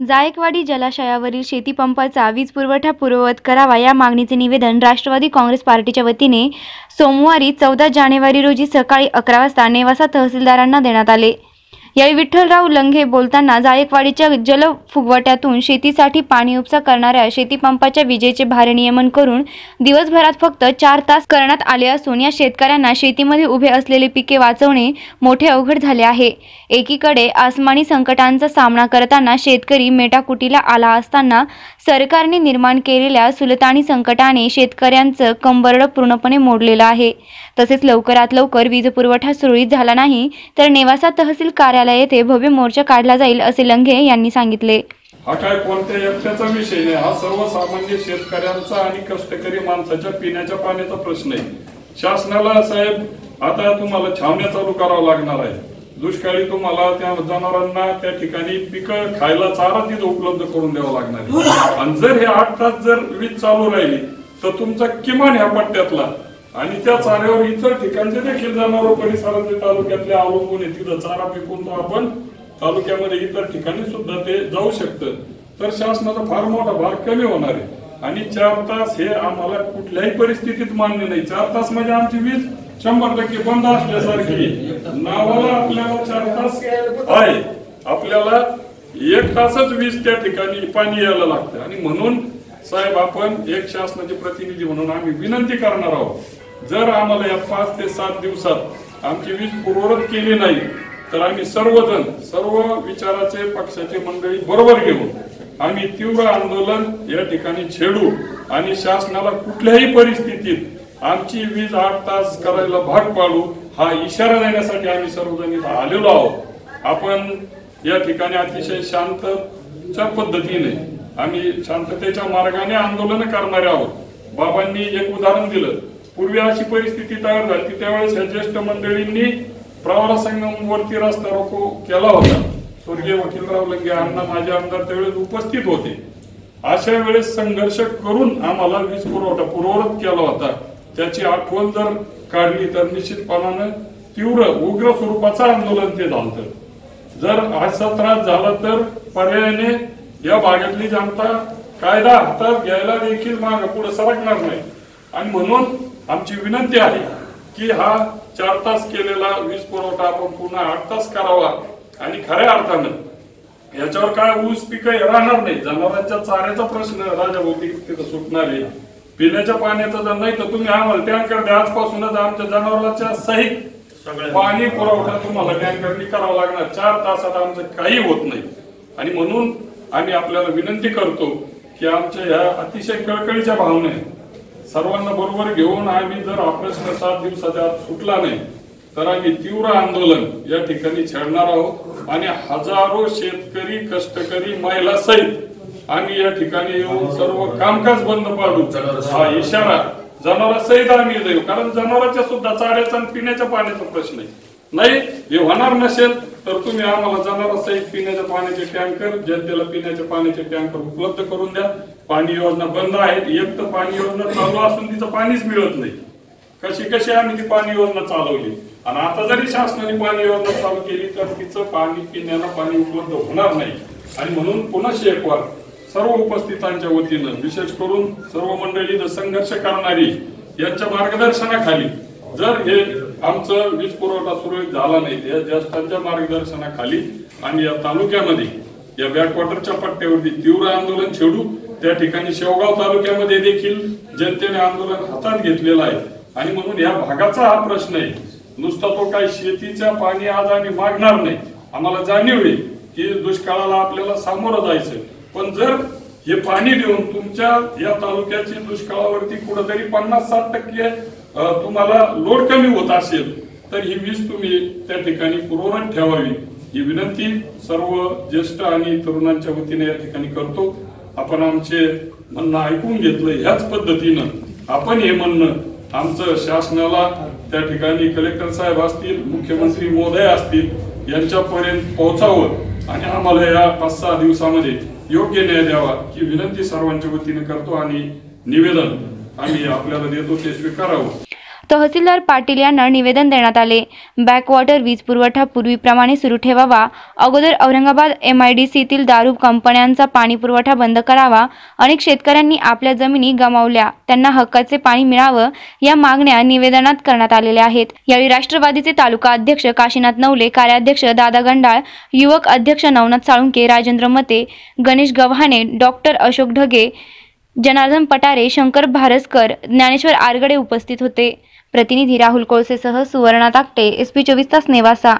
जायकवाडी जलाशयावरील शेतीपंपाचा वीजपुरवठा पूर्ववत करावा या मागणीचे निवेदन राष्ट्रवादी काँग्रेस पार्टीच्या वतीने सोमवारी चौदा जानेवारी रोजी सकाळी अकरा वाजता नेवासा तहसीलदारांना देण्यात आले. यावेळी विठ्ठलराव लंघे बोलताना जायकवाडीच्या जलफुगवट्यातून शेतीसाठी पाणी उपसा करणाऱ्या शेतीपंपाच्या विजेचे भारनियमन करून दिवसभरात फक्त चार तास करण्यात आले असून या शेतकऱ्यांना शेतीमध्ये उभे असलेले पिके वाचवणे मोठे अवघड झाले आहे. एकीकडे आसमानी संकटांचा सामना करताना शेतकरी मेटाकुटीला आला असताना सरकारने निर्माण केलेल्या सुलतानी संकटाने शेतकऱ्यांचं कंबरड पूर्णपणे मोडलेलं आहे. तसेच लवकरात लवकर वीजपुरवठा सुरळीत झाला नाही तर नेवासा तहसील कार्यालय येथे भव्य मोर्चा काढला जाईल असे लंघे यांनी सांगितले. हा काय कोणत्या एकट्याचा विषय नाही हा सर्वसामान्य शेतकऱ्यांचा आणि कष्टकरी माणसाच्या पिण्याच्या पाण्याचा प्रश्न आहे. शासनाला साहेब आता तुम्हाला छावण्या चालू करावं लागणार आहे. दुष्काळी तुम्हाला त्या जनावरांना त्या ठिकाणी पिकं खायला चारा तिथं उपलब्ध करून द्यावा लागणार आणि जर हे आठ तास जर वीज चालू राहिली तर तुमचा किमान ह्या पट्ट्यातला आणि त्या चाऱ्यावर इतर ठिकाणचे देखील जनावर परिसरातले तालुक्यातले अवलंबून आहे तिथं चारा पिकून तो आपण तालुक्यामध्ये इतर ठिकाणी सुद्धा ते जाऊ शकतं. तर शासनाचा फार मोठा भाग कमी होणार आहे. आणि चार तास हे आम्हाला कुठल्याही परिस्थितीत मान्य नाही. चार तास म्हणजे आमची वीज शंभर टक्के बंद असल्यासारखी नावाला आपल्याला चार तास आहे. आपल्याला एक तासच वीज त्या ठिकाणी पाणी यायला लागतं. आणि म्हणून साहेब आपण एक शासनाचे प्रतिनिधी म्हणून आम्ही विनंती करणार आहोत. जर आम्हाला या पाच ते सात दिवसात आमची वीज पूर्ववत केली नाही तर आम्ही सर्वजण सर्व विचाराचे पक्षाचे मंडळी बरोबर घेऊन आम्ही तीव्र आंदोलन या ठिकाणी छेडू आणि शासनाला कुठल्याही परिस्थितीत आमची वीज आठ तास करायला भाग पाडू हा इशारा देण्यासाठी आम्ही सर्वजण इथं आलेलो आहोत. आपण या ठिकाणी अतिशय शांतच्या पद्धतीने आम्ही शांततेच्या मार्गाने आंदोलन करणारे आहोत. बाबांनी एक उदाहरण दिलं. पूर्वी अशी परिस्थिती तयार झाली त्यावेळेस या ज्येष्ठ मंडळींनी प्रवरा वरती रस्ता रोको केला होता. स्वर्गीय वकीलराव लंगे अण्णा माझे आमदार त्यावेळेस उपस्थित होते. अशा वेळेस संघर्ष करून आम्हाला वीज पुरवठा पूर्ववत केला होता. त्याची आठवण जर काढली तर निश्चितपणानं तीव्र उग्र स्वरूपाचं आंदोलन ते झालं जर असा त्रास झाला तर पर्यायाने या भागातली जनता कायदा हातात घ्यायला देखील माग पुढे सरकणार नाही. आणि म्हणून आमची विनंती आहे की हा चार तास केलेला वीज पुरवठा आपण पुन्हा आठ तास करावा. आणि खऱ्या अर्थानं याच्यावर काय ऊस पिकं राहणार नाही. जनावरांच्या चाऱ्याचा प्रश्न राजाभोवती तिथं सुटणार आहे. पिण्याच्या पाण्याचा जर नाही तर तुम्ही आम्हाला टँकर द्या आजपासूनच आमच्या जनावरांच्या सहित पाणी पुरवठा तुम्हाला टँकरनी करावा लागणार. चार तासात आमचं काही होत नाही. आणि म्हणून आम्ही आपल्याला विनंती करतो की आमच्या ह्या अतिशय कळकळीच्या भावने सर्वांना बरोबर घेऊन आम्ही जर ऑपरेशन प्रश्न सात दिवसाच्या आत सुटला नाही तर आम्ही तीव्र आंदोलन या ठिकाणी छेडणार आहोत आणि हजारो शेतकरी कष्टकरी महिला सहित आम्ही या ठिकाणी येऊन सर्व कामकाज बंद पाडू. हा इशारा जनावरांसहित आम्ही देऊ. कारण जनावरांच्या सुद्धा चाऱ्याचा आणि पिण्याच्या पाण्याचा प्रश्न आहे. नाही हे होणार नसेल तर तुम्ही आम्हाला जाणार साहित्य पिण्याच्या पाण्याचे टँकर जनतेला पिण्याच्या पाण्याचे टँकर उपलब्ध करून द्या. पाणी योजना बंद आहेत. एक तर पाणी योजना चालू असून तिचं पाणीच मिळत नाही. कशी कशी आम्ही ती पाणी योजना चालवली? आणि आता जरी शासनाने पाणी योजना चालू केली तर तिचं पाणी पिण्याला पाणी उपलब्ध होणार नाही. आणि म्हणून पुन्हा वार सर्व उपस्थितांच्या वतीनं विशेष करून सर्व मंडळी संघर्ष करणारी यांच्या मार्गदर्शनाखाली जर हे आमचं वीज पुरवठा सुरळीत झाला नाही. या ज्येष्ठांच्या मार्गदर्शनाखाली आणि या तालुक्यामध्ये या बॅकवॉटरच्या पट्ट्यावरती तीव्र आंदोलन छेडू त्या ठिकाणी शेवगाव तालुक्यामध्ये देखील जनतेने आंदोलन हातात घेतलेलं आहे. आणि म्हणून या भागाचा हा प्रश्न आहे. नुसता तो काय शेतीच्या पाणी आज आम्ही मागणार नाही. आम्हाला जाणीव आहे की दुष्काळाला आपल्याला सामोरं जायचं पण जर हे पाणी देऊन तुमच्या या तालुक्याची दुष्काळावरती कुठंतरी पन्नास साठ टक्के तुम्हाला लोड कमी होत असेल तर ही वीज तुम्ही त्या ठिकाणी पुरवण्यात ठेवावी. ही विनंती सर्व ज्येष्ठ आणि तरुणांच्या वतीने या ठिकाणी करतो. आपण आमचे म्हणणं ऐकून घेतलं ह्याच पद्धतीनं. आपण हे म्हणणं आमचं शासनाला त्या ठिकाणी कलेक्टर साहेब असतील मुख्यमंत्री महोदय असतील यांच्यापर्यंत पोहोचावं आणि आम्हाला या पाच सहा दिवसामध्ये योग्य न्याय द्यावा ही विनंती सर्वांच्या वतीने करतो आणि निवेदन आम्ही आपल्याला देतो ते स्वीकारावं. तहसीलदार पाटील यांना निवेदन देण्यात आले. बॅकवॉटर वीज पुरवठा पूर्वीप्रमाणे सुरू ठेवावा. अगोदर औरंगाबाद एम आय डी सीतील दारू कंपन्यांचा पाणी पुरवठा बंद करावा. अनेक शेतकऱ्यांनी आपल्या जमिनी गमावल्या. त्यांना हक्काचे पाणी मिळावं या मागण्या निवेदनात करण्यात आलेल्या आहेत. यावेळी राष्ट्रवादीचे तालुका अध्यक्ष काशीनाथ नवले कार्याध्यक्ष दादा गंडाळ युवक अध्यक्ष नवनाथ साळुंके राजेंद्र मते गणेश गव्हाणे डॉक्टर अशोक ढगे जनार्दन पटारे शंकर भारसकर ज्ञानेश्वर आरगडे उपस्थित होते. प्रतिनिधी राहुल कोळसेसह सुवर्णा ताकटे एस पी चोवीस तास नेवासा.